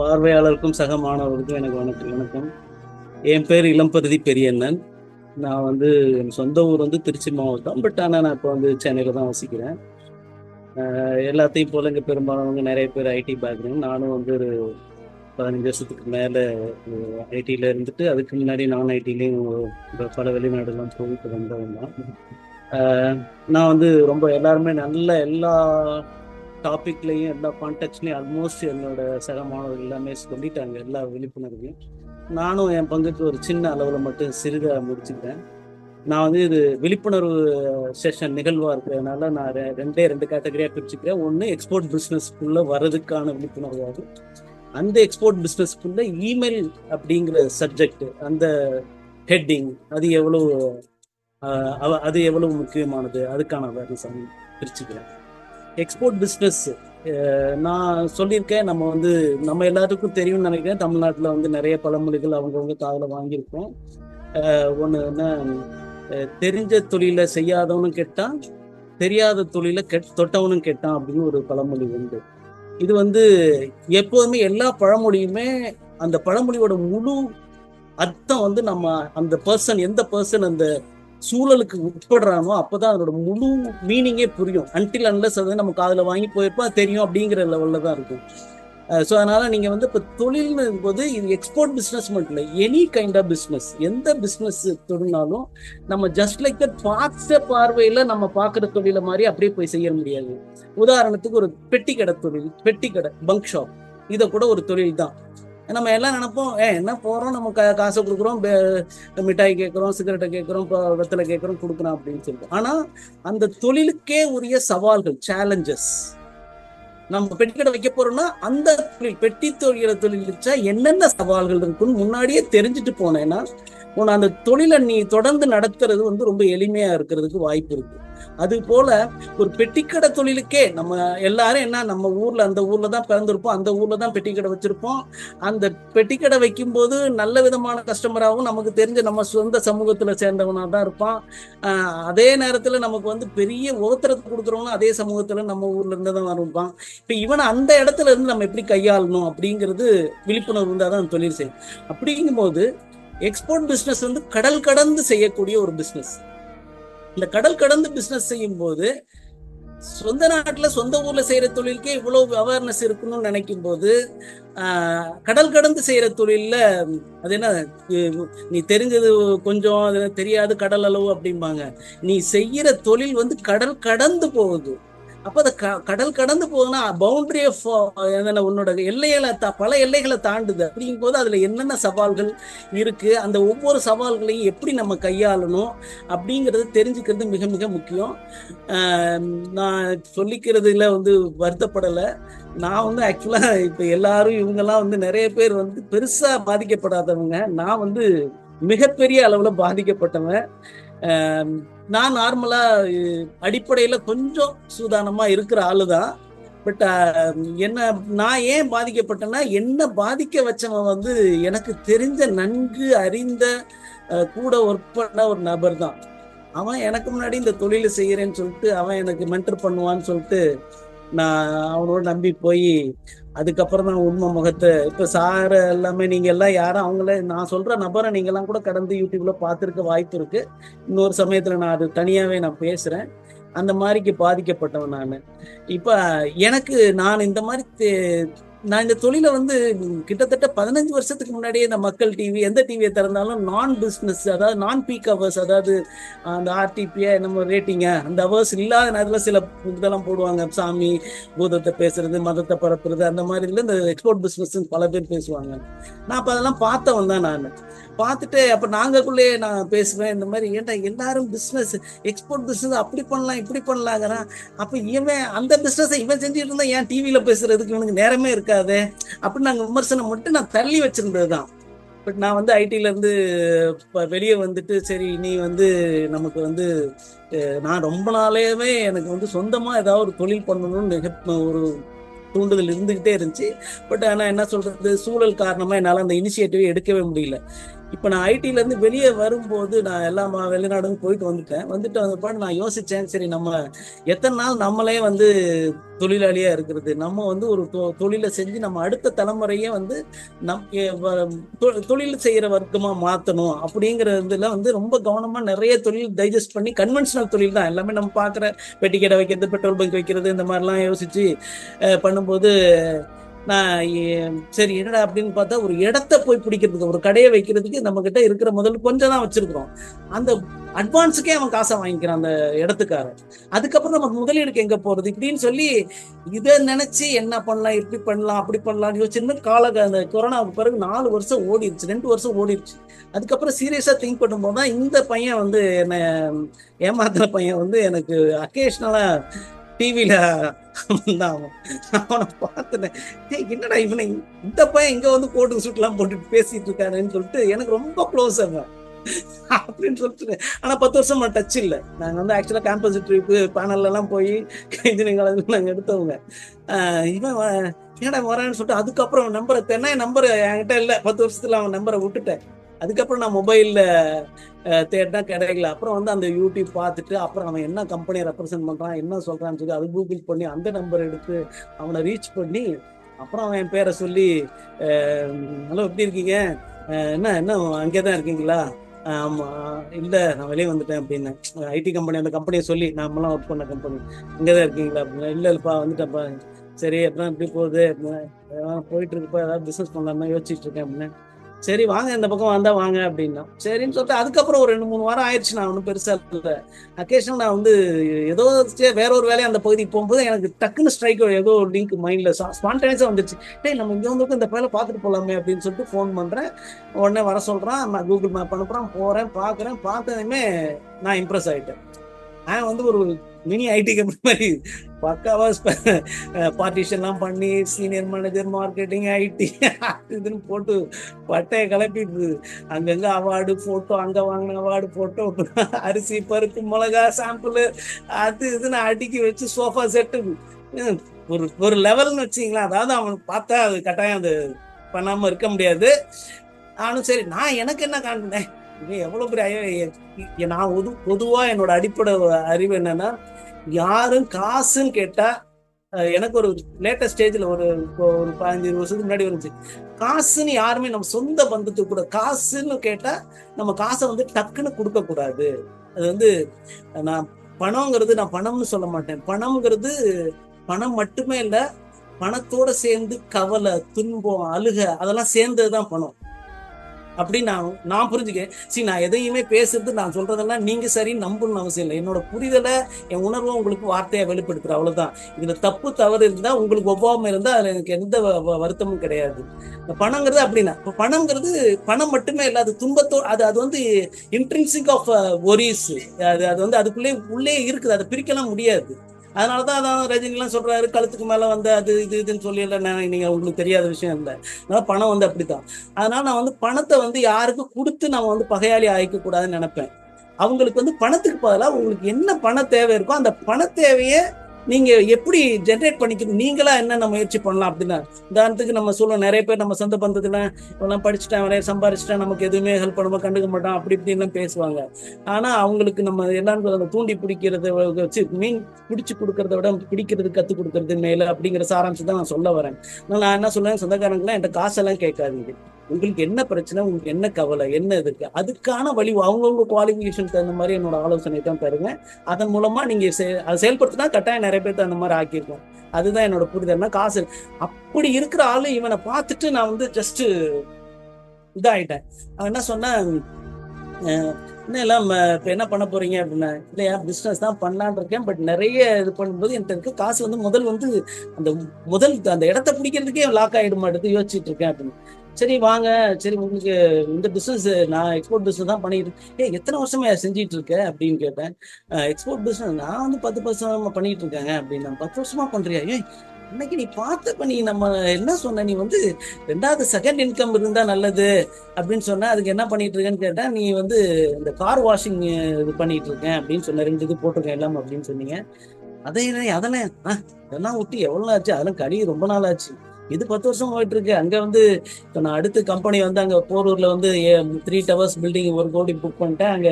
பார்வையாளருக்கும் சக மாணவர்களுக்கும் எனக்கு வணக்கம் வணக்கம். என் பேர் இளம்பருதி பெரியண்ணன். நான் வந்து என் சொந்த ஊர் வந்து திருச்சி மாவட்டம் பட் ஆனால் நான் இப்போ வந்து சென்னையில் தான் வசிக்கிறேன். எல்லாத்தையும் போல இங்கே பெரும்பாலானவங்க நிறைய பேர் ஐடி பேக்ரவுண்ட் நானும் வந்து ஒரு பதினஞ்சு வருஷத்துக்கு மேலே ஐடியில் இருந்துட்டு அதுக்கு முன்னாடி நான் ஐடிலையும் பல வெளிநாடுலாம் போயிட்டு வந்தவங்க தான். நான் வந்து ரொம்ப எல்லாருமே நல்ல எல்லா டாபிக்லையும் எல்லா கான்டெக்ட்லையும் ஆல்மோஸ்ட் என்னோட சக மாணவர்கள் எல்லாமே சொல்லிட்டாங்க எல்லா விழிப்புணர்வையும். நானும் என் பங்குக்கு ஒரு சின்ன அளவில் மட்டும் சிறிதாக முடிச்சுக்கிட்டேன். நான் வந்து இது விழிப்புணர்வு செஷன் நிகழ்வாக இருக்கிறதுனால நான் ரெ- ரெண்டே ரெண்டு கேட்டகரியாக பிரிச்சுக்கிறேன். ஒன்று எக்ஸ்போர்ட் பிஸ்னஸ்க்குள்ளே வர்றதுக்கான விழிப்புணர்வாகும் அந்த எக்ஸ்போர்ட் பிஸ்னஸ்க்குள்ளே இமெயில் அப்படிங்கிற சப்ஜெக்ட் அந்த ஹெட்டிங் அது எவ்வளோ அவ- அது எவ்வளவு முக்கியமானது அதுக்கான அவேர்னஸ் பிரிச்சுக்கிறேன். எக்ஸ்போர்ட் பிஸ்னஸ் நான் சொல்லியிருக்கேன் நம்ம வந்து நம்ம எல்லாத்துக்கும் தெரியும்னு நினைக்கிறேன். தமிழ்நாட்டில் வந்து நிறைய பழமொழிகள் அவங்கவுங்க காதில் வாங்கியிருக்கோம். ஒன்று என்ன தெரிஞ்ச தொழிலை செய்யாதவனும் கெட்டான் தெரியாத தொழிலை கெட் தொட்டவனும் கெட்டான் அப்படின்னு ஒரு பழமொழி உண்டு. இது வந்து எப்போதுமே எல்லா பழமொழியுமே அந்த பழமொழியோட முழு அர்த்தம் வந்து நம்ம அந்த பர்சன் எந்த பர்சன் அந்த சூழலுக்கு உட்படுறானோ அப்பதான் அதோட முழு மீனிங்கே புரியும். அன்டில் அன்லஸ் அது நம்ம காதில் வாங்கி போயிருப்போம் அது தெரியும் அப்படிங்கிற லெவலில் தான் இருக்கும். ஸோ அதனால நீங்க வந்து இப்போ தொழில்னு போது இது எக்ஸ்போர்ட் பிஸ்னஸ் மட்டும் இல்லை எனி கைண்ட் ஆஃப் பிஸ்னஸ் எந்த பிஸ்னஸ் தொழில்னாலும் நம்ம ஜஸ்ட் லைக் தட் பார்த்த பார்வையில நம்ம பார்க்குற தொழிலை மாதிரி அப்படியே போய் செய்ய முடியாது. உதாரணத்துக்கு ஒரு பெட்டி கடை தொழில் பெட்டி கடை பங்க் ஷாப் இதை கூட ஒரு தொழில் தான். நம்ம எல்லாம் நினைப்போம் ஏ என்ன போறோம்? நம்ம கா- காசை கொடுக்குறோம் மிட்டாய் கேட்குறோம் சிகரெட்டை கேட்குறோம் வெத்தலை கேட்குறோம் கொடுக்குறோம் அப்படின்னு சொல்லிட்டு. ஆனா அந்த தொழிலுக்கே உரிய சவால்கள் சேலஞ்சஸ் நம்ம பெட்டிக்கடை வைக்க போறோம்னா அந்த தொழில் பெட்டி தொழில தொழில் வச்சா என்னென்ன சவால்கள் இருக்குன்னு முன்னாடியே தெரிஞ்சுட்டு போனேன்னா உன அந்த தொழிலை நீ தொடர்ந்து நடத்துறது வந்து ரொம்ப எளிமையா இருக்கிறதுக்கு வாய்ப்பு இருக்கு. அது போல ஒரு பெட்டிக்கடை தொழிலுக்கே நம்ம எல்லாரும் என்ன நம்ம ஊர்ல அந்த ஊர்ல தான் பிறந்திருப்போம் அந்த ஊர்ல தான் பெட்டிக்கடை வச்சிருப்போம். அந்த பெட்டிக்கடை வைக்கும்போது நல்ல விதமான கஸ்டமராகவும் நமக்கு தெரிஞ்ச நம்ம சொந்த சமூகத்துல சேர்ந்தவனா தான் இருப்பான். அதே நேரத்துல நமக்கு வந்து பெரிய ஓத்திரத்தை கொடுக்குறவங்களும் அதே சமூகத்துல நம்ம ஊர்ல இருந்து தான் இருப்பான் இப்ப இவனை அந்த இடத்துல இருந்து நம்ம எப்படி கையாளணும் அப்படிங்கிறது விழிப்புணர்வு இருந்தால் தான் தொழில் செய்யும். அப்படிங்கும்போது எக்ஸ்போர்ட் பிஸ்னஸ் வந்து கடல் கடந்து செய்யக்கூடிய ஒரு பிஸ்னஸ் இந்த கடல் கடந்து பிசினஸ் செய்யும் போது சொந்த நாட்டுல சொந்த ஊர்ல செய்யற தொழிலுக்கே இவ்வளவு அவேர்னஸ் இருக்கணும்னு நினைக்கும் போது கடல் கடந்து செய்யற தொழில்ல அது என்ன நீ தெரிஞ்சது கொஞ்சம் அது தெரியாது கடல் அளவு அப்படிம்பாங்க. நீ செய்யற தொழில் வந்து கடல் கடந்து போகுது. அப்ப அது க- கடல் கடந்து போகுதுன்னா பவுண்டரி ஆஃப் உன்னோட எல்லைகளை பல எல்லைகளை தாண்டுது. அப்படிங்கும் போது அதுல என்னென்ன சவால்கள் இருக்கு அந்த ஒவ்வொரு சவால்களையும் எப்படி நம்ம கையாளணும் அப்படிங்கிறது தெரிஞ்சுக்கிறது மிக மிக முக்கியம். நான் சொல்லிக்கிறதுல வந்து வருத்தப்படலை. நான் வந்து ஆக்சுவலா இப்ப எல்லாரும் இவங்கெல்லாம் வந்து நிறைய பேர் வந்து பெருசா பாதிக்கப்படாதவங்க. நான் வந்து மிகப்பெரிய அளவுல பாதிக்கப்பட்டவன். நான் நார்மலா அடிப்படையில கொஞ்சம் சூதானமா இருக்கிற ஆளு தான் பட் என்ன நான் ஏன் பாதிக்கப்பட்டேன்னா என்ன பாதிக்க வச்சவன் வந்து எனக்கு தெரிஞ்ச நன்கு அறிந்த கூட ஒர்க் பண்ண ஒரு நபர் தான். அவன் எனக்கு முன்னாடி இந்த தொழிலை செய்யறேன்னு சொல்லிட்டு அவன் எனக்கு மென்டர் பண்ணுவான்னு சொல்லிட்டு நான் அவனோட நம்பி போய் அதுக்கப்புறம் தான் உண்மை முகத்தை. இப்ப சார் எல்லாமே நீங்க எல்லாம் யாரும் அவங்கள நான் சொல்ற நபரை நீங்க எல்லாம் கூட கடந்து யூடியூப்ல பார்த்துருக்க வாய்ப்பு இருக்கு. இன்னொரு சமயத்துல நான் அது தனியாவே நான் பேசுறேன். அந்த மாதிரிக்கு பாதிக்கப்பட்டவன் நான். இப்ப எனக்கு நான் இந்த மாதிரி தே- நான் இந்த தொழிலை வந்து கிட்டத்தட்ட பதினஞ்சு வருஷத்துக்கு முன்னாடியே இந்த மக்கள் டிவி எந்த டிவியை திறந்தாலும் நான் பிஸ்னஸ் அதாவது நான் பீக் அவர்ஸ் அதாவது அந்த ஆர்டிபியா நம்ம ரேட்டிங்க அந்த அவர்ஸ் இல்லாத நேரத்தில் சில இதெல்லாம் போடுவாங்க. சாமி பூதத்தை பேசுறது மதத்தை பரப்புறது அந்த மாதிரி இந்த எக்ஸ்போர்ட் பிஸ்னஸ் பல பேர் பேசுவாங்க. நான் அப்போ அதெல்லாம் பார்த்தவன் தான் நான். பார்த்துட்டு அப்ப நாங்கக்குள்ளேயே நான் பேசுவேன் இந்த மாதிரி ஏன்டா எல்லாரும் பிஸ்னஸ் எக்ஸ்போர்ட் பிஸ்னஸ் அப்படி பண்ணலாம் இப்படி பண்ணலாங்கிறான். அப்ப இவன் அந்த பிசினஸ் இவன் செஞ்சுட்டு இருந்தா ஏன் டிவியில பேசுறதுக்கு இவனுக்கு நேரமே இருக்காதே? அப்படின்னு நாங்க விமர்சனம் மட்டும் நான் தள்ளி வச்சிருந்ததுதான். பட் நான் வந்து ஐடில இருந்து வெளியே வந்துட்டு சரி நீ வந்து நமக்கு வந்து நான் ரொம்ப நாளேவே எனக்கு வந்து சொந்தமா ஏதாவது ஒரு தொழில் பண்ணணும்னு ஒரு தூண்டுதல் இருந்துகிட்டே இருந்துச்சு. பட் ஆனால் என்ன சொல்றது? சூழல் காரணமா என்னால் அந்த இனிஷியேட்டிவ் எடுக்கவே முடியல. இப்போ நான் ஐடியிலேருந்து வெளியே வரும்போது நான் எல்லா வெளிநாடும் போயிட்டு வந்துட்டேன். வந்துட்டு வந்தப்பா நான் யோசிச்சேன் சரி நம்ம எத்தனை நாள் நம்மளே வந்து தொழிலாளியாக இருக்கிறது? நம்ம வந்து ஒரு தொ- தொழிலை செஞ்சு நம்ம அடுத்த தலைமுறையே வந்து நம் வ- தொ- தொழில் செய்கிற வர்க்கமாக மாற்றணும் அப்படிங்கிறதுல வந்து ரொம்ப கவனமாக நிறைய தொழில் டைஜஸ்ட் பண்ணி கன்வென்ஷனல் தொழில் தான். எல்லாமே நம்ம பார்க்குற பெட்டிக்கடை வைக்கிறது பெட்ரோல் பங்க் வைக்கிறது இந்த மாதிரிலாம் யோசிச்சு பண்ணும்போது நான் சரி என்னடா அப்படின்னு பார்த்தா ஒரு இடத்த போய் பிடிக்கிறதுக்கு ஒரு கடையை வைக்கிறதுக்கு நம்ம கிட்ட இருக்கிற முதல் கொஞ்சம் தான் வச்சிருக்கிறோம். அந்த அட்வான்ஸுக்கே அவன் காசை வாங்கிக்கிறான் அந்த இடத்துக்காரன். அதுக்கப்புறம் நமக்கு முதலீடுக்கு எங்க போறது? இப்படின்னு சொல்லி இதை நினைச்சு என்ன பண்ணலாம் இப்படி பண்ணலாம் அப்படி பண்ணலாம்னு யோசிச்சுன்னு கால அந்த கொரோனாவுக்கு பிறகு நாலு வருஷம் ஓடிடுச்சு ரெண்டு வருஷம் ஓடிடுச்சு. அதுக்கப்புறம் சீரியஸா திங்க் பண்ணும்போது தான் இந்த பையன் வந்து என்ன ஏமாத்துற பையன் வந்து எனக்கு அக்கேஷனலா டிவியில அவனை. பார்த்துட்டேன். ஏய் என்னடா இவனை? இந்த பையன் இங்க வந்து கோட்டு சுட்டுலாம் போட்டு பேசிட்டு இருக்காருன்னு சொல்லிட்டு எனக்கு ரொம்ப க்ளோஸ் அவன். அப்படின்னு சொல்லிட்டு. ஆனா பத்து வருஷம் டச் இல்லை. நாங்க வந்து ஆக்சுவலா கேம்பஸ் ட்ரிப்பு பேனல்ல எல்லாம் போய் இன்ஜினியரிங் காலேஜ்ல நாங்க எடுத்தவங்க. இவன் என்னடா வரான்னு சொல்லிட்டு அதுக்கப்புறம் நம்பரை தென்னை நம்பர் என்கிட்ட இல்லை. பத்து வருஷத்துல அவன் நம்பரை விட்டுட்டேன். அதுக்கப்புறம் நான் மொபைலில் தேடினா கிடைக்கல. அப்புறம் வந்து அந்த யூடியூப் பார்த்துட்டு அப்புறம் அவன் என்ன கம்பெனியை ரெப்ரசென்ட் பண்ணுறான் என்ன சொல்கிறான்னு சொல்லி அது கூகுள் பண்ணி அந்த நம்பர் எடுத்து அவனை ரீச் பண்ணி அப்புறம் அவன் என் பேரை சொல்லி ஹலோ எப்படி இருக்கீங்க? என்ன என்ன அங்கே தான் இருக்கீங்களா ஆமாம் இல்லை நான் வெளியே வந்துட்டேன் அப்படின்னு. ஐடி கம்பெனி அந்த கம்பெனியை சொல்லி நாமெல்லாம் ஒர்க் பண்ண கம்பெனி இங்கே தான் இருக்கீங்களா? அப்படின்னா. இல்லை இல்லைப்பா வந்துட்டேன்ப்பா. சரி அப்புறம் எப்படி போகுது? போயிட்டு இருக்குப்பா ஏதாவது பிஸ்னஸ் பண்ணலாமா யோசிச்சுட்டு இருக்கேன் அப்படின்னு. சரி வாங்க இந்த பக்கம் வந்தா வாங்க அப்படின்னா. சரின்னு சொல்லிட்டு அதுக்கப்புறம் ஒரு ரெண்டு மூணு வாரம் ஆயிடுச்சு. நான் ஒன்றும் பெருசா இல்லை. அக்கேஷனல் நான் வந்து ஏதோ வேற ஒரு வேலையை அந்த பகுதிக்கு போகும்போது எனக்கு டக்குன்னு ஸ்ட்ரைக் ஏதோ ஒரு லிங்க் மைண்ட்ல ஸ்பான்டேனியஸா வந்துருச்சு. டேய் நம்ம இங்க வந்து இந்த வேலை பார்த்துட்டு போலாமே அப்படின்னு சொல்லிட்டு ஃபோன் பண்றேன். உடனே வர சொல்றான். நான் கூகுள் மேப் அனுப்புகிறேன் போறேன் பார்க்குறேன் பார்த்ததுமே நான் இம்ப்ரெஸ் ஆயிட்டேன். நான் வந்து ஒரு மினி ஐடி கம்பெனி மாதிரி பக்காவா பார்ட்டிஷன்லாம் பண்ணி சீனியர் மேனேஜர் மார்க்கெட்டிங் ஐடி இதுன்னு போட்டு பட்டையை கிளப்பிட்டு அங்கங்க அவார்டு போட்டோ அங்க வாங்கின அவார்டு போட்டோ அரிசி பருப்பு மிளகா சாம்பிள் அது இதுன்னு அடுக்கி வச்சு சோஃபா செட்டு ஒரு ஒரு லெவல்னு வச்சிங்களா அதாவது அவன் பார்த்தா அது கட்டாயம் அது பண்ணாம இருக்க முடியாது. நானும் சரி நான் எனக்கு என்ன காண்பினேன் இது எவ்வளவு பெரிய நான் பொது பொதுவா என்னோட அடிப்படை அறிவு என்னன்னா யாரும் காசுன்னு கேட்டா எனக்கு ஒரு லேட்டஸ்ட் ஸ்டேஜ்ல ஒரு இப்போ ஒரு பதினஞ்சு இருபது வருஷத்துக்கு முன்னாடி வந்துச்சு. காசுன்னு யாருமே நம்ம சொந்த பந்தத்துக்கு கூட காசுன்னு கேட்டா நம்ம காசை வந்து டக்குன்னு கொடுக்க கூடாது. அது வந்து நான் பணம்ங்கிறது நான் பணம்னு சொல்ல மாட்டேன். பணம்ங்கிறது பணம் மட்டுமே இல்லை பணத்தோட சேர்ந்து கவலை துன்பம் அழுக அதெல்லாம் சேர்ந்ததுதான் பணம். அப்படின்னு நான் நான் புரிஞ்சுக்கேன். சரி நான் எதையுமே பேசுறது நான் சொல்றதெல்லாம் நீங்க சரி நம்பணும்னு அவசியம் இல்லை. என்னோட புரிதலை என் உணர்வை உங்களுக்கு வார்த்தையா வெளிப்படுத்துற அவ்வளவுதான். இதுல தப்பு தவறு இருந்தா உங்களுக்கு ஒவ்வாம இருந்தா அதுல எனக்கு எந்த வ- வ- வருத்தமும் கிடையாது. பணங்கிறது அப்படின்னா இப்போ பணங்கிறது பணம் மட்டுமே இல்லை அது துன்பத்தோ அது அது வந்து இன்ட்ரின்சிக் ஆஃப் ஒரிஸ் அது அது வந்து அதுக்குள்ளே உள்ளே இருக்குது அதை பிரிக்கலாம் முடியாது. அதனாலதான் அதான் ரஜினிலாம் சொல்றாரு கழுத்துக்கு மேல வந்து அது இது இதுன்னு சொல்லி இல்லை நீங்கள் நீங்க உங்களுக்கு தெரியாத விஷயம் இல்லை. அதனால பணம் வந்து அப்படித்தான். அதனால நான் வந்து பணத்தை வந்து யாருக்கும் கொடுத்து நம்ம வந்து பகையாளி ஆயிக்க கூடாதுன்னு நினைப்பேன். அவங்களுக்கு வந்து பணத்துக்கு பதிலாக உங்களுக்கு என்ன பண தேவை இருக்கோ அந்த பண தேவையை நீங்க எப்படி ஜென்ரேட் பண்ணிக்கணும்? நீங்களா என்னென்ன முயற்சி பண்ணலாம் அப்படின்னா உதாரணத்துக்கு நம்ம சொல்லுவோம் நிறைய பேர் நம்ம சொந்த பந்தத்துல இவெல்லாம் படிச்சுட்டேன் நிறைய சம்பாரிச்சிட்டேன் நமக்கு எதுவுமே ஹெல்ப் பண்ணாம கண்டுக்க மாட்டோம் அப்படி இப்படின்லாம் பேசுவாங்க. ஆனா அவங்களுக்கு நம்ம எல்லாரும் தூண்டி பிடிக்கிறத வச்சு மீன் பிடிச்சு கொடுக்கறத விட பிடிக்கிறது கத்து கொடுக்கறது மேல அப்படிங்கிற சாராம்சம் தான் நான் சொல்ல வரேன். நான் என்ன சொல்றேன் சொந்தக்காரங்களாம் என்கிட்ட காசெல்லாம் கேட்காதீங்க. உங்களுக்கு என்ன பிரச்சனை உங்களுக்கு என்ன கவலை என்ன இருக்கு அதுக்கான வழி அவங்கவுங்க குவாலிஃபிகேஷன் தகுந்த மாதிரி என்னோட ஆலோசனை தான் தருங்க. அதன் மூலமா நீங்க செ- அதை செயல்படுத்தினா கட்டாயம் நிறைய பேர்த்து அந்த மாதிரி ஆக்கியிருக்கோம். அதுதான் என்னோட புரிதல்னா காசு. அப்படி இருக்கிற ஆளு இவனை பார்த்துட்டு நான் வந்து ஜஸ்ட் இதாயிட்டேன். அவன் என்ன சொன்ன என்ன எல்லாம் இப்போ என்ன பண்ண போறீங்க? அப்படின்னா இல்லையா பிஸ்னஸ் தான் பண்ணலான் இருக்கேன் பட் நிறைய இது பண்ணும்போது என்கிட்ட இருக்க. காசு வந்து முதல் வந்து அந்த முதல் அந்த இடத்த பிடிக்கிறதுக்கே லாக் ஆயிட மாட்டேது யோசிச்சுட்டு இருக்கேன் அப்படின்னு. சரி வாங்க. சரி உங்களுக்கு இந்த பிஸ்னஸ் நான் எக்ஸ்போர்ட் பிஸ்னஸ் தான் பண்ணிட்டு இருக்கேன். ஏய் எத்தனை வருஷமா செஞ்சிட்டு இருக்க? அப்படின்னு கேட்டேன். எக்ஸ்போர்ட் பிஸ்னஸ் நான் வந்து பத்து வருஷமா பண்ணிட்டு இருக்காங்க அப்படின்னு. பத்து வருஷமா பண்றியா? ஏய் இன்னைக்கு நீ பார்த்தப்ப நீ நம்ம என்ன சொன்ன? நீ வந்து ரெண்டாவது செகண்ட் இன்கம் இருந்தா நல்லது அப்படின்னு சொன்னா. அதுக்கு என்ன பண்ணிட்டு இருக்கேன்னு கேட்டா நீ வந்து இந்த கார் வாஷிங் இது பண்ணிட்டு இருக்கேன் அப்படின்னு சொன்ன. ரெண்டு இது போட்டிருக்கேன் எல்லாம் அப்படின்னு சொன்னீங்க. அதே அதெல்லாம் ஆ, அதெல்லாம் விட்டு எவ்வளவு ஆச்சு? அதெல்லாம் கடி ரொம்ப நாள் ஆச்சு. இது பத்து வருஷம் போயிட்டு இருக்கு அங்க வந்து இப்போ நான் அடுத்த கம்பெனி வந்து அங்க போரூர்ல வந்து த்ரீ டவர்ஸ் பில்டிங் ஒரு கோடி புக் பண்ணிட்டேன். அங்க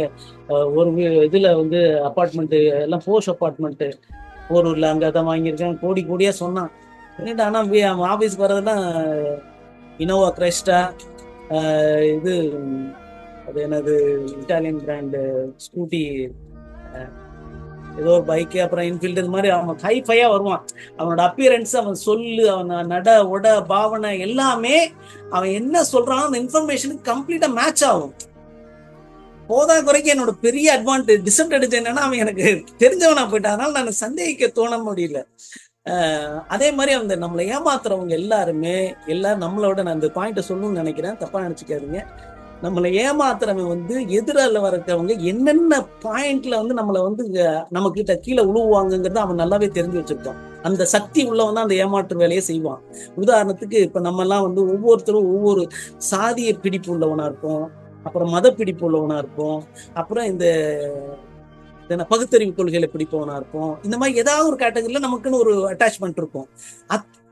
ஒரு இதுல வந்து அப்பார்ட்மெண்ட் எல்லாம் போஷ் அப்பார்ட்மெண்ட் போரூர்ல அங்க தான் வாங்கியிருக்கேன். கோடி கோடியா சொன்னான். ஆனா ஆஃபீஸ்க்கு வர்றதெல்லாம் இனோவா கிரெஸ்டா இது அது என்னது இட்டாலியன் பிராண்டு ஸ்கூட்டி ஏதோ ஒரு பைக்கு அப்புறம் இன்ஃபீல்டு இது மாதிரி அவன் ஹைஃபையாக வருவான். அவனோட அப்பியரன்ஸ் அவன் சொல்லு அவன் நட உட பாவனை எல்லாமே அவன் என்ன சொல்றானோ அந்த இன்ஃபர்மேஷனுக்கு கம்ப்ளீட்டாக மேட்ச் ஆகும். போதா குறைக்கு என்னோட பெரிய அட்வான்டேஜ் டிஸ்அட்வான்டேஜ் என்னன்னா அவன் எனக்கு தெரிஞ்சவனா போயிட்டான். அதனால நான் சந்தேகிக்க தோண முடியல. அதே மாதிரி அந்த நம்மளை ஏமாத்துறவங்க எல்லாருமே எல்லாரும் நம்மளோட நான் இந்த பாயிண்ட்டை சொல்லணும்னு நினைக்கிறேன். தப்பா நினைச்சுக்காதீங்க. நம்மளை ஏமாத்துறவன் வந்து எதிரால வரக்கிறவங்க என்னென்ன பாயிண்ட்ல வந்து நம்மளை வந்து நம்ம கிட்ட கீழே உழுவுவாங்கங்கிறத அவன் நல்லாவே தெரிஞ்சு வச்சிருக்கான். அந்த சக்தி உள்ளவன் தான் அந்த ஏமாற்று வேலையை செய்வான். உதாரணத்துக்கு இப்ப நம்ம எல்லாம் வந்து ஒவ்வொருத்தரும் ஒவ்வொரு சாதிய பிடிப்பு உள்ளவனா இருப்போம். அப்புறம் மத பிடிப்பு உள்ளவனா இருப்போம். அப்புறம் இந்த பகுத்தறிவு கொள்கையில பிடிப்பவனா இருப்போம். இந்த மாதிரி ஏதாவது ஒரு கேட்டகரியில நமக்குன்னு ஒரு அட்டாச்மெண்ட் இருக்கும்.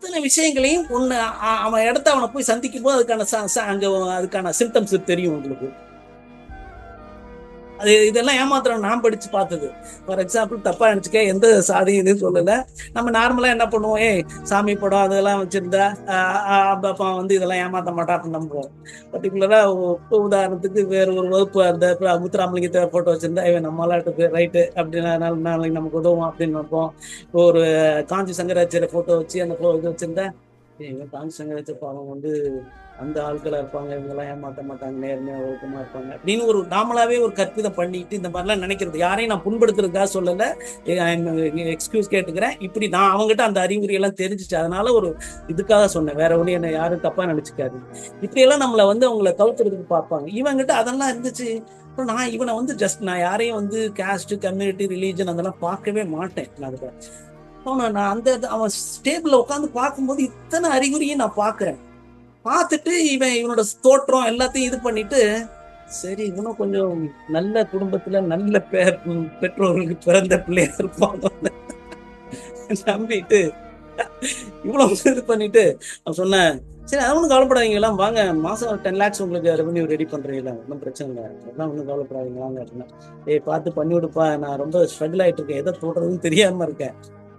அத்தனை விஷயங்களையும் ஒன்று அவன் இடத்த அவனை போய் சந்திக்கும் போது அதுக்கான அங்கே அங்க அதுக்கான சிம்டம்ஸ் தெரியும் உங்களுக்கு. அது இதெல்லாம் ஏமாத்திரம் நான் படிச்சு பார்த்தது. ஃபார் எக்ஸாம்பிள் தப்பா நினச்சிக்க எந்த சாதி இதுன்னு சொல்லல. நம்ம நார்மலா என்ன பண்ணுவோம்? ஏய் சாமி படம் அதெல்லாம் வச்சிருந்தா அப்பா அப்பா வந்து இதெல்லாம் ஏமாத்த மாட்டாருன்னு அப்படின்னு நம்புவோம் பர்டிகுலரா உதாரணத்துக்கு வேற ஒரு வகுப்பு அந்த இப்ப முத்துராமலிங்கத்தை போட்டோ வச்சிருந்தா இவன் நம்மளாட்டு ரைட்டு அப்படின்னா நாளைக்கு நமக்கு உதவும் அப்படின்னு நினைப்போம் ஒரு காஞ்சி சங்கராச்சாரிய போட்டோ வச்சு அந்த வச்சிருந்தேன் இது வச்சிருந்தா ஏய், பாவம் வந்து அந்த ஆட்களா இருப்பாங்க இவங்கெல்லாம் ஏமாற்ற மாட்டாங்க நேர்மையா ஒழுக்கமா இருப்பாங்க அப்படின்னு ஒரு நாமளாவே ஒரு கற்பிதம் பண்ணிட்டு இந்த மாதிரிலாம் நினைக்கிறது. யாரையும் நான் புண்படுத்துறதுக்காக சொல்லல. எக்ஸ்கியூஸ் கேட்டுக்கிறேன். இப்படி நான் அவங்ககிட்ட அந்த அறிகுறி தெரிஞ்சிச்சு. தெரிஞ்சுச்சு அதனால ஒரு இதுக்காக சொன்னேன். வேற ஒன்றும் என்ன? யாரும் தப்பா நினைச்சுக்காது இப்படி எல்லாம் நம்மள வந்து அவங்கள கவுத்துறதுக்கு பார்ப்பாங்க. இவங்கிட்ட அதெல்லாம் இருந்துச்சு. அப்புறம் நான் இவனை வந்து ஜஸ்ட் நான் யாரையும் வந்து கேஸ்ட் கம்யூனிட்டி ரிலீஜன் அதெல்லாம் பார்க்கவே மாட்டேன். நான் அதுல. நான் அந்த அவன் ஸ்டேபிள்ல உட்காந்து பார்க்கும்போது இத்தனை அறிகுறியும் நான் பார்க்கிறேன். பார்த்துட்டு இவன் இவனோட தோற்றம் எல்லாத்தையும் இது பண்ணிட்டு சரி இவனும் கொஞ்சம் நல்ல குடும்பத்துல நல்ல பேர் பெற்றோர்களுக்கு பிறந்த பிள்ளையா இருப்பான் நம்பிட்டு இவ்வளவு இது பண்ணிட்டு அவன் சொன்னேன் சரி அது ஒன்றும் கவலைப்படாதீங்க எல்லாம் வாங்க மாசம் டென் லேக்ஸ் உங்களுக்கு ரெவன்யூ ரெடி பண்றீங்களா ஒன்றும் பிரச்சனை இல்லை அதெல்லாம் ஒன்றும் கவலைப்படாதீங்களாங்க அப்படின்னா. ஏய் பார்த்து பண்ணி விடுப்பா நான் ரொம்ப ஸ்ட்ரகிள் ஆயிட்டு இருக்கேன் எதை போடுறதுன்னு தெரியாம இருக்கேன்.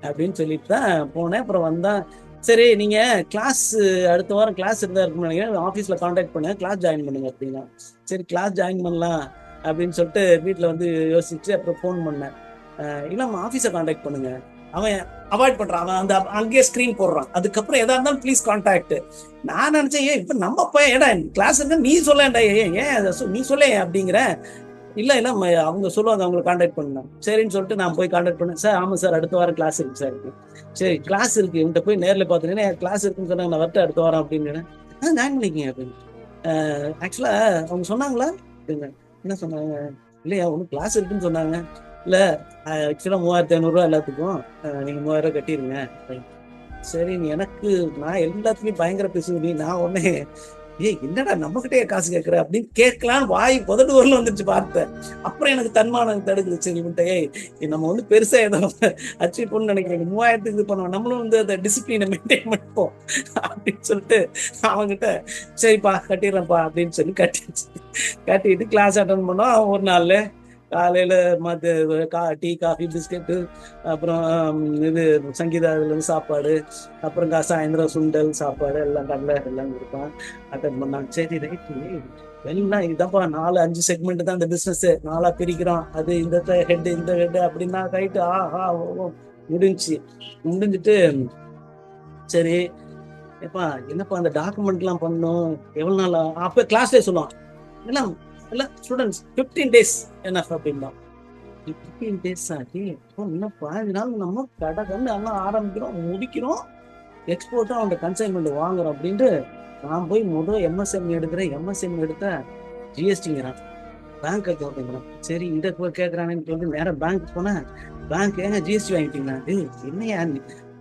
அப்படின்னு சொல்லிட்டு தான் போனேன். அப்புறம் வந்தான் சரி நீங்க கிளாஸ் அடுத்த வாரம் கிளாஸ் இருந்தா இருக்குன்னு நினைக்கிறேன். ஆஃபீஸ்ல காண்டாக்ட் பண்ணுங்க கிளாஸ் ஜாயின் பண்ணுங்க அப்படின்னா. சரி கிளாஸ் ஜாயின் பண்ணலாம் அப்படின்னு சொல்லிட்டு வீட்டில் வந்து யோசிச்சு அப்புறம் ஃபோன் பண்ணேன். இல்லை நம்ம ஆஃபீஸை காண்டாக்ட் பண்ணுங்க. அவன் அவாய்ட் பண்றான். அவன் அந்த அங்கேயே ஸ்க்ரீன் போடுறான். அதுக்கப்புறம் எதா இருந்தாலும் ப்ளீஸ் காண்டாக்ட் நான் நினைச்சேன் ஏன் இப்ப நம்ம பையன் ஏடா கிளாஸ் இருந்தா நீ சொல்லேன்டா ஏன் ஏன் நீ சொல்ல அப்படிங்கிற இல்லை இல்ல ம- அவங்க சொல்லுவாங்க அவங்களை காண்டாக்ட் பண்ணலாம் சரின்னு சொல்லிட்டு நான் போய் காண்டாக்ட் பண்ணேன். சார் ஆமாம் சார் அடுத்த வாரம் கிளாஸ் இருக்கு சார். சரி கிளாஸ் இருக்கு இவன்கிட்ட போய் நேரில் பார்த்தீங்கன்னா கிளாஸ் இருக்குன்னு சொன்னாங்க நான் வரட்டு அடுத்த வாரம் அப்படின்னு ஆ ஜாயின் பண்ணிக்கங்க அப்படின்னு. ஆக்சுவலாக அவங்க சொன்னாங்களா? அப்படின்னு என்ன சொன்னாங்க? இல்லையா ஒன்றும் கிளாஸ் இருக்குன்னு சொன்னாங்க. இல்லை ஆக்சுவலாக மூவாயிரத்தி ஐநூறுரூவா எல்லாத்துக்கும் நீங்கள் மூவாயிரம் கட்டிடுங்க அப்படின்னு. சரி எனக்கு நான் எல்லாத்துலேயும் பயங்கர பேசுவேன் நான் உடனே ஏய் என்னடா நம்ம கிட்டே காசு கேட்கற அப்படின்னு கேட்கலான்னு வாய் புதடு வரல வந்துருச்சு பார்த்தேன் அப்புறம் எனக்கு தன்மானம் தடுக்குது சரி இவன்ட்ட ஏய் நம்ம வந்து பெருசா ஏதோ அச்சீவ் பண்ணு நினைக்கிறேன் மூவாயிரத்துக்கு இது பண்ணுவோம். நம்மளும் வந்து அந்த டிசிப்ளினை மெயின்டைன் பண்ணுவோம் அப்படின்னு சொல்லிட்டு அவங்ககிட்ட சரிப்பா கட்டிடுறேன்ப்பா அப்படின்னு சொல்லி கட்டிடுச்சு. கட்டிட்டு கிளாஸ் அட்டன் பண்ணோம். ஒரு நாள்ல காலையில மற்ற கா டீ காஃபி பிஸ்கெட்டு அப்புறம் இது சங்கீதா இதுல இருந்து சாப்பாடு அப்புறம் கா- சாயந்தரம் சுண்டல் சாப்பாடு எல்லாம் கடலை எல்லாம் கொடுப்பான். அட்டன் பண்ணாங்க சரி ரைட்டு எல்லாம் இதான்ப்பா நாலு அஞ்சு செக்மெண்ட் தான் இந்த பிஸ்னஸ் நாலா பிரிக்கிறோம் அது இந்த ஹெட் இந்த ஹெட் அப்படின்னா ரைட்டு ஆ ஆ ஓ, ஓ, முடிஞ்சிட்டு சரி ஏப்பா என்னப்பா அந்த டாக்குமெண்ட்லாம் பண்ணணும்? எவ்வளோ நாள் அப்போ கிளாஸ்லேயே சொல்லுவான். என்ன? இல்லை ஸ்டூடெண்ட்ஸ் ஃபிஃப்டீன் டேஸ் என்ன அப்படின்னா. ஃபிஃப்டீன் டேஸ் ஆகி இப்போ இன்னும் பதினஞ்சு நாள் நம்ம கடை கண்டு எல்லாம் ஆரம்பிக்கிறோம் முடிக்கிறோம். எக்ஸ்போர்ட்டாக அவங்க கன்சைன்மெண்ட் வாங்குறோம் அப்படின்ட்டு நான் போய் முதல் எம்எஸ்எம் எடுக்கிறேன் எம்எஸ்எம் எடுத்த ஜிஎஸ்டிங்கிறான் பேங்க் அக்கௌண்ட்டுங்கிறான் சரி இந்த போய் கேட்குறானேன்னு சொல்லி நேராக பேங்க் போனேன். பேங்க் ஏங்க ஜிஎஸ்டி வாங்கிட்டீங்களா? இது என்னையா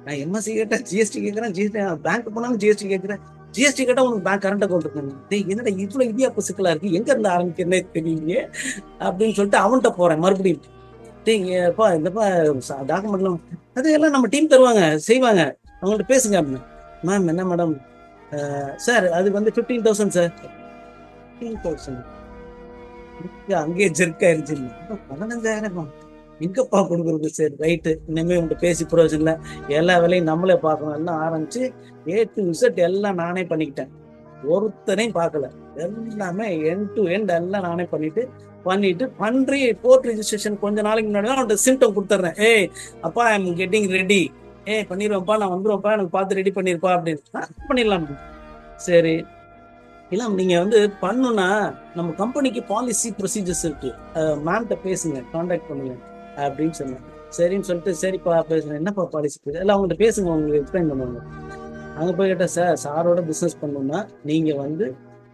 நான் எம்எஸ்சி கேட்டேன் ஜிஎஸ்டி கேட்குறேன் ஜிஎஸ்டி பேங்க் போனாலும் ஜிஎஸ்டி கேட்குறேன் ஜிஎஸ்டி கேட்டா உனக்கு பேங்க் கரண்ட் அக்கௌண்ட் இருக்குங்க. என்னடா இவ்வளவு இந்தியா சிக்கலா இருக்கு? எங்க இருந்து ஆரம்பிக்கிறனே தெரியலையே. அப்படின்னு சொல்லிட்டு அவன்கிட்ட போறேன் மறுபடியும். டேப்பா இந்தப்பா டாக்குமெண்ட்லாம் அது எல்லாம் நம்ம டீம் தருவாங்க செய்வாங்க. அவங்கள்ட்ட பேசுங்க அப்படின்னு. மேம் என்ன மேடம் சார் அது வந்து fifteen thousand sir fifteen thousand அங்கேயே ஜெர்க் ஆயிருச்சு. பதினஞ்சாயிரம் எங்கப்பா கொடுக்குறது சரி ரைட்டு இனிமேல் உங்கள்கிட்ட பேசி பிரயோஜனம் இல்லை. எல்லா வேலையும் நம்மளே பார்க்கணும். எல்லாம் ஆரம்பிச்சு ஏ டு விசட் எல்லாம் நானே பண்ணிக்கிட்டேன். ஒருத்தரையும் பார்க்கல. எல்லாமே என் டு எண்ட் எல்லாம் நானே பண்ணிட்டு பண்ணிட்டு பண்றி போர்ட் ரிஜிஸ்ட்ரேஷன் கொஞ்ச நாளைக்கு முன்னாடி தான் அவன்கிட்ட சிம்டம் கொடுத்துட்றேன். ஏய் அப்பா ஐம் கெட்டிங் ரெடி ஏய் பண்ணிடுவேன்ப்பா நான் வந்துருவேன்ப்பா எனக்கு பார்த்து ரெடி பண்ணியிருப்பா அப்படின்னு. பண்ணிடலாம். சரி. இல்லை நீங்க வந்து பண்ணுன்னா நம்ம கம்பெனிக்கு பாலிசி ப்ரொசீஜர்ஸ் இருக்கு. மேம்கிட்ட பேசுங்க காண்டாக்ட் பண்ணுங்க. அப்படின்னு சொன்னேன் சரின்னு சொல்லிட்டு சரிப்பா பேசுறேன் என்னப்பா பாலிசி இல்லை அவங்கள்ட்ட பேசுங்க உங்களுக்கு எக்ஸ்பிளைன் பண்ணுவாங்க. அங்க போய் கேட்டா சார் சாரோட பிஸ்னஸ் பண்ணணும்னா நீங்க வந்து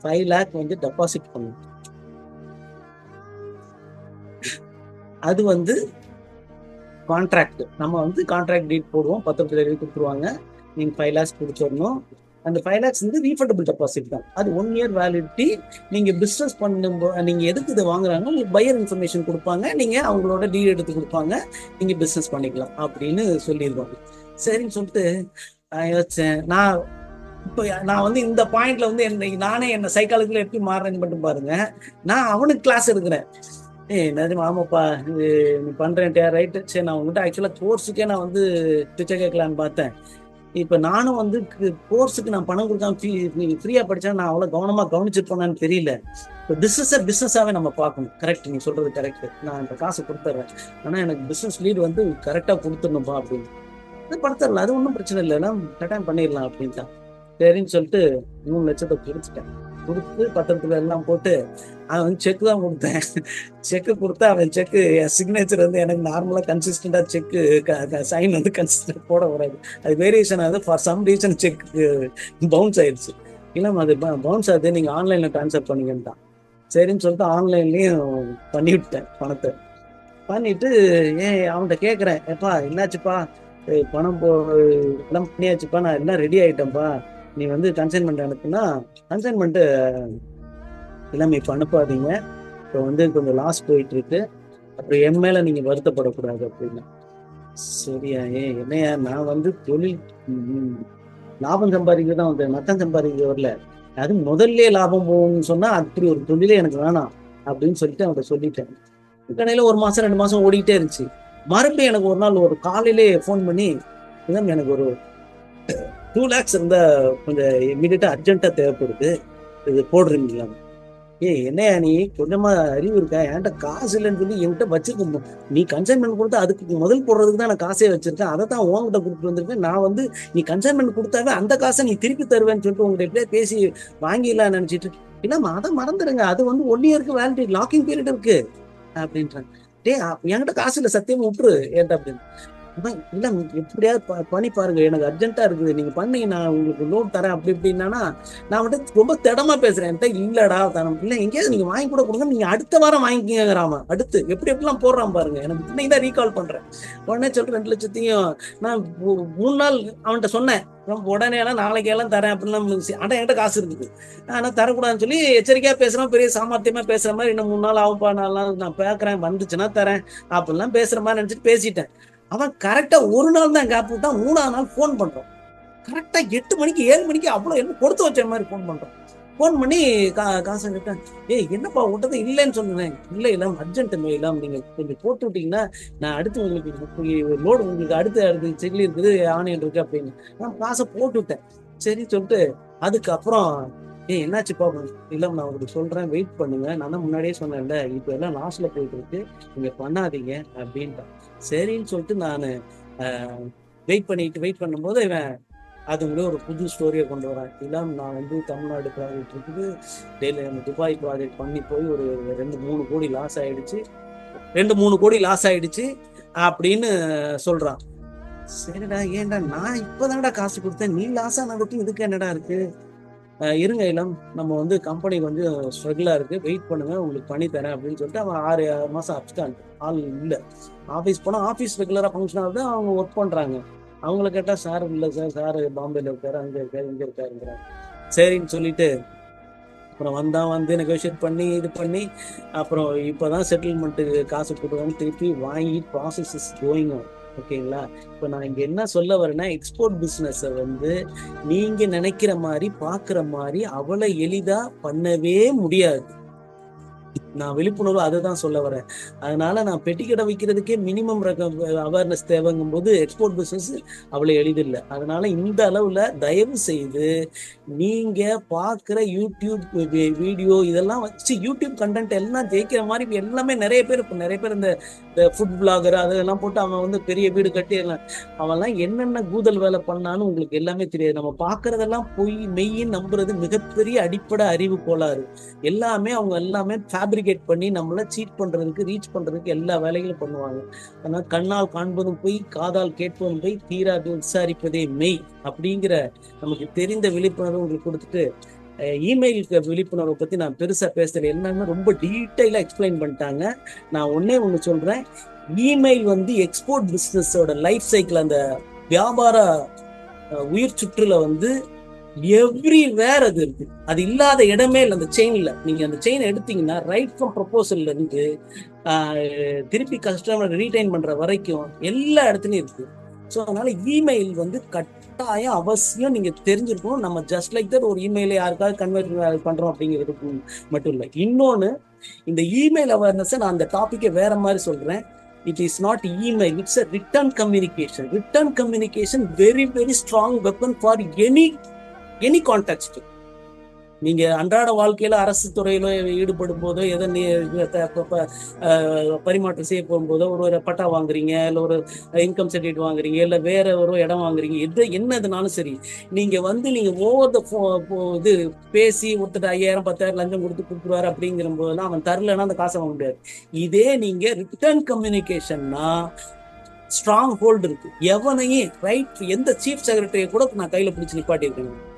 ஃபைவ் லேக் வந்து டெபாசிட் பண்ணணும். அது வந்து கான்ட்ராக்ட் நம்ம வந்து கான்ட்ராக்ட் டீட் போடுவோம். பத்திரத்தில் எழுதி கொடுத்துருவாங்க. நீங்கள் ஃபைவ் லேக்ஸ் கொடுத்துடணும். அந்த ஃபைவ் லேக்ஸ் வந்து ரீஃபண்டபிள் டெபாசிட் தான். அது ஒன் இயர் வேலிடிட்டி நீங்கள் பிஸ்னஸ் பண்ணும்போது நீங்கள் எதுக்கு இதை வாங்குறாங்க உங்களுக்கு பையர் இன்ஃபர்மேஷன் கொடுப்பாங்க. நீங்கள் அவங்களோட டீல் எடுத்து கொடுப்பாங்க. நீங்கள் பிஸ்னஸ் பண்ணிக்கலாம் அப்படின்னு சொல்லியிருக்கோம் சரின்னு சொல்லிட்டு யோசிச்சேன். நான் இப்போ நான் வந்து இந்த பாயிண்ட்ல வந்து என்னை நானே என்ன சைக்காலஜில எப்படி மாறுறேன்னு மட்டும் பாருங்க. நான் அவனுக்கு கிளாஸ் எடுக்கிறேன். ஏய் நிஜமா ஆமாப்பா இது நீ பண்றேன் ரைட்டு சரி நான் உங்ககிட்ட ஆக்சுவலாக கோர்ஸுக்கே நான் வந்து டீச்சர் கேட்கலான்னு பார்த்தேன். இப்போ நானும் வந்து கோர்ஸுக்கு நான் பணம் கொடுக்காம ஃப்ரீ நீ ஃப்ரீயாக படித்தா நான் அவ்வளோ கவனமாக கவனிச்சிருப்பேனான்னு தெரியல. இப்போ பிஸ்னஸை பிஸ்னஸாகவே நம்ம பார்க்கணும். கரெக்ட் நீ சொல்றது கரெக்ட் நான் இந்த காசு கொடுத்துட்றேன் ஆனால் எனக்கு பிஸ்னஸ் லீடு வந்து கரெக்டாக கொடுத்துடணும்ப்பா அப்படின்னு. அது படுத்துடலாம். அது ஒன்றும் பிரச்சனை இல்லை. எல்லாம் கட்டாயம் பண்ணிடலாம் அப்படின்ட்டான். சரின்னு சொல்லிட்டு மூணு லட்சத்தை கொடுத்துட்டேன். கொடுத்து பத்திரத்துல எல்லாம் போட்டு அவன் வந்து செக் தான் கொடுத்தேன். செக்கு கொடுத்தா அவன் செக்கு என் சிக்னேச்சர் வந்து எனக்கு நார்மலாக கன்சிஸ்டண்டாக செக்கு சைன் வந்து கன்சிஸ்டன்ட் போட வராது. அது வேரியேஷன் ஆகுது. For some reason cheque bounce ஆயிடுச்சு. இல்லை அது பவுன்ஸ் ஆகுது. நீங்கள் ஆன்லைனில் ட்ரான்ஸ்ஃபர் பண்ணீங்கன்னு சரின்னு சொல்லிட்டு ஆன்லைன்லேயும் பண்ணிவிட்டேன் பணத்தை. பண்ணிட்டு ஏன் அவன்கிட்ட கேட்குறேன் எப்பா என்னாச்சுப்பா? பணம் போ எல்லாம் பண்ணியாச்சுப்பா. நான் எல்லாம் ரெடி ஆகிட்டேன்ப்பா நீ வந்து கன்சைன்மெண்ட் அனுப்புனா கன்சைன்மெண்ட்டு எல்லாமே இப்போ அனுப்பாதீங்க. இப்போ வந்து கொஞ்சம் லாஸ் போயிட்டு இருக்கு அப்புறம் என் மேல நீங்க வருத்தப்படக்கூடாது அப்படின்னு. சரியா ஏ என்னையா? நான் வந்து தொழில் லாபம் சம்பாதிக்க தான் வந்து நட்டம் சம்பாதிக்க வரல. அது முதல்ல லாபம் போகும்னு சொன்னா அப்படி ஒரு தொழிலே எனக்கு வேணாம் அப்படின்னு சொல்லிட்டு அவன்கிட்ட சொல்லிட்டேன். கடையில ஒரு மாசம் ரெண்டு மாசம் ஓடிக்கிட்டே இருந்துச்சு. மறுபடியும் எனக்கு ஒரு நாள் ஒரு காலையிலே ஃபோன் பண்ணி இதான் எனக்கு ஒரு டூ லேக்ஸ் இருந்தால் கொஞ்சம் இமீடியட்டாக அர்ஜென்ட்டாக தேவைப்படுது. இது போடுறீங்களா? ஏய் என்னையா நீ? கொஞ்சமா அறிவு இருக்கா? என்கிட்ட காசு இல்லைன்னு சொல்லி என்கிட்ட வச்சிருக்க நீ கன்சைன்மெண்ட் கொடுத்தா அதுக்கு முதல் போடுறதுக்கு தான் நான் காசே வச்சிருக்கேன். அதை தான் உங்ககிட்ட கொடுத்துட்டு வந்திருக்கேன். நான் வந்து நீ கன்சைன்மெண்ட் கொடுத்தாவே அந்த காசை நீ திருப்பி தருவேன்னு சொல்லிட்டு உங்ககிட்ட எப்படியா பேசி வாங்கிடலாம் நினைச்சிட்டு இல்லம்மா அதை மறந்துடுங்க. அது வந்து ஒன் இயருக்கு வேலிட்டி லாக்கிங் பீரியட் இருக்கு. அப்படின்றாங்க. டே என்கிட்ட காசு இல்லை சத்தியமா விட்டுரு ஏன்டா அப்படின்னு. இல்லை எப்படியாவது பண்ணி பாருங்க. எனக்கு அர்ஜென்ட்டா இருக்குது. நீங்க பண்ணீங்க நான் உங்களுக்கு லோன் தரேன். அப்படி இப்படின்னா நான் வந்துட்டு ரொம்ப திடமா பேசுறேன். என்கிட்ட இல்லடா தரம் இல்ல எங்கேயாவது நீங்க வாங்கி கூட கொடுங்க. நீங்க அடுத்த வாரம் வாங்கிக்கங்கிறாம அடுத்து. எப்படி எப்படிலாம் போடுறான் பாருங்க. எனக்கு இன்னைக்கு தான் ரீகால் பண்றேன். உடனே சொல்றேன் ரெண்டு லட்சத்தையும் நான் மூணு நாள் அவன்கிட்ட சொன்னேன். உடனே எல்லாம் நாளைக்கு எல்லாம் தரேன். அப்படிலாம் ஆனா என்கிட்ட காசு இருக்குது ஆனா தரக்கூடாதுன்னு சொல்லி எச்சரிக்கையா பேசுறோம் பெரிய சாமர்த்தியமா பேசுற மாதிரி இன்னும் மூணு நாள் ஆகும்பா நான் நான் பேக்குறேன். வந்துச்சுன்னா தரேன். அப்படிலாம் பேசுற மாதிரி நினைச்சிட்டு பேசிட்டேன். அவன் கரெக்டா ஒரு நாள் தான் கேப் தான் மூணாவது நாள் ஃபோன் பண்ணுறோம் கரெக்டா எட்டு மணிக்கு ஏழு மணிக்கு அவ்வளோ என்ன கொடுத்து வச்ச மாதிரி ஃபோன் பண்ணுறோம் ஃபோன் பண்ணி கா காசு கேட்டேன் ஏய் என்னப்பா விட்டது இல்லைன்னு சொன்னேன். இல்லை இல்லாமல் அர்ஜென்ட் இல்லாமல் நீங்கள் கொஞ்சம் போட்டு விட்டீங்கன்னா நான் அடுத்து உங்களுக்கு லோடு உங்களுக்கு அடுத்து அடுத்து செல்லி இருக்குது ஆனியன் இருக்கு அப்படின்னு. நான் காசை போட்டு விட்டேன். சரி சொல்லிட்டு அதுக்கப்புறம் ஏய் என்னாச்சுப்பா இல்லை நான் உங்களுக்கு சொல்கிறேன் வெயிட் பண்ணுங்க. நான் தான் முன்னாடியே சொன்னேன்ல இப்போ எல்லாம் லாஸ்ட்ல போயிட்டு இருக்கு. நீங்கள் பண்ணாதீங்க அப்படின்ட்டான். சரின்னு சொல்லிட்டு நான் வெயிட் பண்ணிட்டு வெயிட் பண்ணும்போது இவன் அதுங்களே ஒரு புது ஸ்டோரியை கொண்டு வரேன். இல்லாம நான் வந்து தமிழ்நாடு ப்ராஜெக்ட் இருக்குது. டெல்லி அந்த துபாய் ப்ராஜெக்ட் பண்ணி போய் ஒரு ரெண்டு மூணு கோடி லாஸ் ஆயிடுச்சு. ரெண்டு மூணு கோடி லாஸ் ஆயிடுச்சு அப்படின்னு சொல்றான். சரிடா ஏன்டா நான் இப்போதான்டா காசு கொடுத்தேன். நீ லாஸ் ஆனதுக்கு இதுக்கு என்னடா இருக்கு? இருங்க இளம் நம்ம வந்து கம்பெனி கொஞ்சம் ஸ்ட்ரகிளாக இருக்கு. வெயிட் பண்ணுங்க உங்களுக்கு பண்ணி தரேன் அப்படின்னு சொல்லிட்டு அவன் ஆறு ஆறு மாசம் அப்டான் ஆள் இல்லை. ஆஃபீஸ் போனால் ஆஃபீஸ் ரெகுலராக ஃபங்க்ஷன் ஆகுது அவங்க ஒர்க் பண்ணுறாங்க அவங்கள கேட்டால் சார் இல்லை சார் சார் பாம்பேல இருக்காரு அங்கே இருக்காரு இங்கே இருக்காருங்கிறாங்க சரின்னு சொல்லிட்டு அப்புறம் வந்தான் வந்து நெகோஷியேட் பண்ணி இது பண்ணி அப்புறம் இப்போ தான் செட்டில்மெண்ட்டுக்கு காசு கொடுக்குறாங்க திருப்பி வாங்கி ப்ராசஸ் இஸ் கோயிங் ஓகேங்களா? இப்போ நான் இங்க என்ன சொல்ல வரேன்னா எக்ஸ்போர்ட் பிஸ்னஸை வந்து நீங்க நினைக்கிற மாதிரி பாக்குற மாதிரி அவ்வளவு எளிதா பண்ணவே முடியாது. நான் விழிப்புணர்வு அதை தான் சொல்ல வரேன். அதனால நான் பெட்டி கடை வைக்கிறதுக்கே மினிமம் ரகம் அவேர்னஸ் தேவைங்கும் போது எக்ஸ்போர்ட் பிஸ்னஸ் அவ்வளோ எளிதில்லை. அதனால இந்த அளவில் தயவு செய்து நீங்கள் பார்க்குற யூடியூப் வீடியோ இதெல்லாம் வச்சு யூடியூப் கண்டென்ட் எல்லாம் ஜெயிக்கிற மாதிரி எல்லாமே நிறைய பேர் இப்போ நிறைய பேர் இந்த ஃபுட் பிளாகர் அதெல்லாம் போட்டு அவன் வந்து பெரிய வீடு கட்டி எல்லாம் அவன்லாம் என்னென்ன கூதல் வேலை பண்ணான்னு உங்களுக்கு எல்லாமே தெரியாது. நம்ம பார்க்கறதெல்லாம் பொய் மெய்யின்னு நம்புறது மிகப்பெரிய அடிப்படை அறிவு கோளாறு. எல்லாமே அவங்க எல்லாமே ஃபேப்ரிக் ஃபேப்ரிகேட் பண்ணி நம்மள சீட் பண்றதுக்கு ரீச் பண்றதுக்கு எல்லா வேலைகளும் பண்ணுவாங்க. ஆனால் கண்ணால் காண்பதும் போய் காதால் கேட்பதும் போய் தீராது விசாரிப்பதே மெய் அப்படிங்கிற நமக்கு தெரிந்த விழிப்புணர்வு உங்களுக்கு கொடுத்துட்டு இமெயில் விழிப்புணர்வை பத்தி நான் பெருசா பேசல. என்னன்னா ரொம்ப டீட்டெயிலா எக்ஸ்பிளைன் பண்ணிட்டாங்க. நான் ஒன்னே ஒண்ணு சொல்றேன். இமெயில் வந்து எக்ஸ்போர்ட் பிசினஸோட லைஃப் சைக்கிள் அந்த வியாபார உயிர் சுற்றுல வந்து எவ்ரி வேர் அது இருக்கு. அது இல்லாத இடமே இல்லை. அந்த செயின்ல நீங்க அந்த செயின் எடுத்தீங்கன்னா ரைட் ஃப்ரம் ப்ரொபோசல்ல இருந்து திருப்பி கஸ்டமர் ரீடைன் பண்ற வரைக்கும் எல்லா இடத்துலயும் இருக்கு. ஸோ அதனால இமெயில் வந்து கட்டாயம் அவசியம் நீங்க தெரிஞ்சிருக்கணும். நம்ம ஜஸ்ட் லைக் தட் ஒரு இமெயிலை யாருக்காவது கன்வெர்ட் பண்றோம் அப்படிங்கிறது மட்டும் இல்லை. இன்னொன்னு இந்த இமெயில் அவேர்னஸ் நான் அந்த டாப்பிக்கை வேற மாதிரி சொல்றேன். It is not email it's a return communication return communication very very strong weapon for any any contact நீங்க அன்றாட வாழ்க்கையில அரசு துறையில ஈடுபடும் போதோ எதை பரிமாற்றம் செய்ய போகும்போதோ ஒரு ஒரு பட்டா வாங்குறீங்க இல்ல ஒரு இன்கம் சர்டிஃபிகேட் வாங்குறீங்க இல்ல வேற ஒரு இடம் வாங்குறீங்க எது என்னதுனாலும் சரி நீங்க வந்து நீங்க ஓவர் த இது பேசி ஒருத்தர் ஐயாயிரம் பத்தாயிரம் லஞ்சம் கொடுத்து கொடுத்துருவாரு அப்படிங்கிற போதெல்லாம் அவன் தரலன்னா அந்த காசை வாங்க முடியாது. இதே நீங்க ரிட்டர்ன் கம்யூனிகேஷன்னா ஸ்ட்ராங் ஹோல்டு இருக்கு. எவனையும் ரைட் எந்த சீஃப் செக்ரட்டரியை கூட நான் கையில பிடிச்சி நிப்பாட்டியிருக்கேன்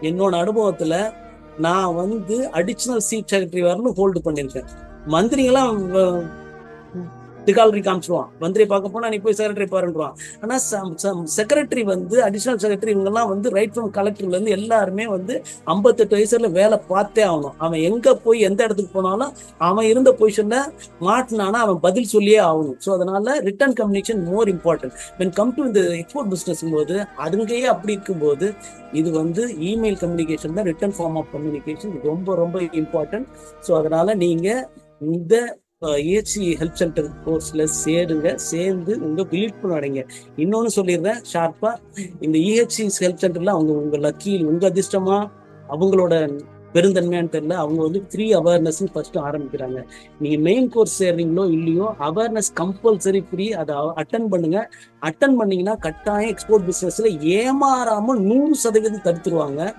என்னோட அனுபவத்துல நான் வந்து அடிஷனல் சீஃப் செக்ரட்டரி வரணும் ஹோல்டு பண்ணியிருக்கேன். மந்திரிகளாம் டிகாலரி காமிச்சிருவான். மந்திரி பார்க்க போனா நீ போய் செக்ரட்டரி பாருன்றான் ஆனா செக்ரட்டரி வந்து அடிஷனல் செக்ரட்டரி இவங்கெல்லாம் வந்து ரைட் ஃப்ரம் கலெக்டர்ல இருந்து எல்லாருமே வந்து ஐம்பத்தெட்டு வயசுல வேலை பார்த்தே ஆகணும். அவன் எங்க போய் எந்த இடத்துக்கு போனாலும் அவன் இருந்த பொசிஷன்ல மாட்டினானா அவன் பதில் சொல்லியே ஆகணும். ஸோ அதனால return communication more important when come to இந்த எக்ஸ்போர்ட் பிசினஸ் போது அதுங்கேயே அப்படி இருக்கும்போது இது வந்து இமெயில் கம்யூனிகேஷன் தான் ரிட்டர்ன் ஃபார்ம் ஆஃப் கம்யூனிகேஷன் ரொம்ப ரொம்ப இம்பார்ட்டன்ட் ஸோ அதனால நீங்க இந்த இஎச்சி ஹெல்ப் சென்டர் கோர்ஸ்ல சேருங்க. சேர்ந்து உங்க விழிப்புணர்வு அடைங்க இன்னொன்னு சொல்லிடுறேன் ஷார்ப்பா. இந்த இஹெச்சி ஹெல்ப் சென்டர்ல அவங்க உங்க லக்கி உங்க அதிர்ஷ்டமா அவங்களோட பெருந்தன்மையான்னு தெரியல அவங்க வந்து த்ரீ அவேர்னஸ் ஃபர்ஸ்ட் ஆரம்பிக்கிறாங்க. நீங்க மெயின் கோர்ஸ் சேர்றீங்களோ இல்லையோ அவேர்னஸ் கம்பல்சரி ஃப்ரீ அதை அட்டன் பண்ணுங்க. அட்டன் பண்ணீங்கன்னா கட்டாயம் எக்ஸ்போர்ட் பிசினஸ்ல ஏமாறாம நூறு சதவீதம் தடுத்துருவாங்க.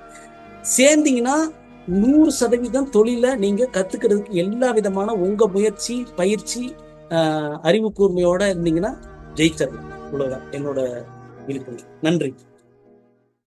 சேர்ந்தீங்கன்னா நூறு சதவீதம் தொழிலை நீங்க கத்துக்கிறதுக்கு எல்லா விதமான உங்க முயற்சி பயிற்சி அறிவு கூர்மையோட இருந்தீங்கன்னா ஜெயிச்சிடலாம். இவ்வளவுதான் என்னோட விருப்பம் நன்றி.